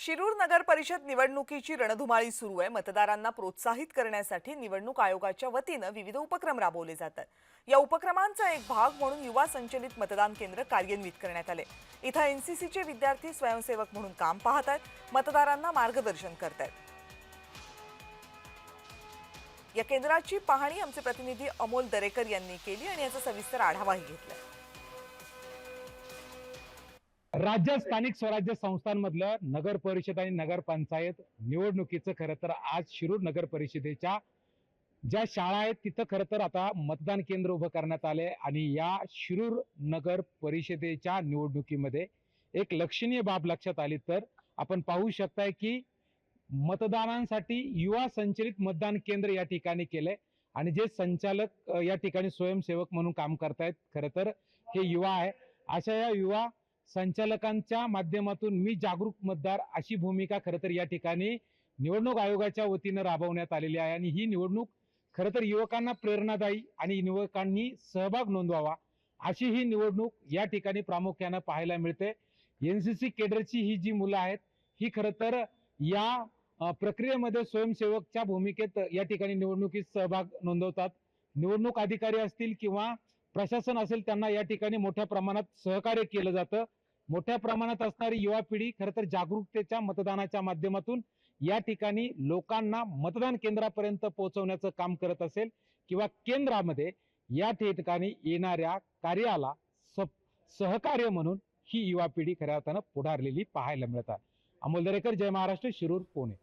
शिरूर नगर परिषद निवडणुकीची रणधुमाळी सुरू आहे. मतदारांना प्रोत्साहित करण्यासाठी निवडणूक आयोगाच्या वतीनं विविध उपक्रम राबवले जातात. या उपक्रमांचा एक भाग म्हणून युवा संचलित मतदान केंद्र कार्यान्वित करण्यात आले. इथं एनसीसीचे विद्यार्थी स्वयंसेवक म्हणून काम पाहत आहेत मतदारांना मार्गदर्शन करत आहेत या केंद्राची पाहणी आमचे प्रतिनिधी अमोल दरेकर यांनी केली आणि याचा सविस्तर आढावाही घेतला. राज्य स्थानिक स्वराज्य संस्थांमधलं नगर परिषद आणि नगरपंचायत निवडणुकीचं खरं तर आज शिरूर नगर परिषदेच्या ज्या शाळा आहेत तिथं खरं तर आता मतदान केंद्र उभं करण्यात आले आणि या शिरूर नगर परिषदेच्या निवडणुकीमध्ये एक लक्षणीय बाब लक्षात आली तर आपण पाहू शकताय की मतदानांसाठी युवा संचलित मतदान केंद्र या ठिकाणी केलंय आणि जे संचालक या ठिकाणी स्वयंसेवक म्हणून काम करतायत खरं तर हे युवा आहे. अशा या युवा संचालकांच्या माध्यमातून मी जागरूक मतदार अशी भूमिका खरं तर या ठिकाणी निवडणूक आयोगाच्या वतीनं राबवण्यात आलेली आहे. आणि ही निवडणूक खरं तर युवकांना प्रेरणादायी आणि युवकांनी सहभाग नोंदवावा अशी ही निवडणूक या ठिकाणी प्रामुख्यानं पाहायला मिळते. एन सी सी केडरची ही जी मुलं आहेत ही खरं तर या प्रक्रियेमध्ये स्वयंसेवकच्या भूमिकेत या ठिकाणी निवडणुकीत सहभाग नोंदवतात. निवडणूक अधिकारी असतील किंवा प्रशासन असेल त्यांना या ठिकाणी मोठ्या प्रमाणात सहकार्य केलं जातं. मोठ्या प्रमाणात असणारी युवा पिढी खरं तर जागरूकतेच्या मतदानाच्या माध्यमातून या ठिकाणी लोकांना मतदान केंद्रापर्यंत पोहोचवण्याचं काम करत असेल किंवा केंद्रामध्ये या ठिकाणी येणाऱ्या कार्याला सहकार्य म्हणून ही युवा पिढी खऱ्या अर्थानं पुढारलेली पाहायला मिळतात. अमोल दरेकर जय महाराष्ट्र शिरूर पुणे.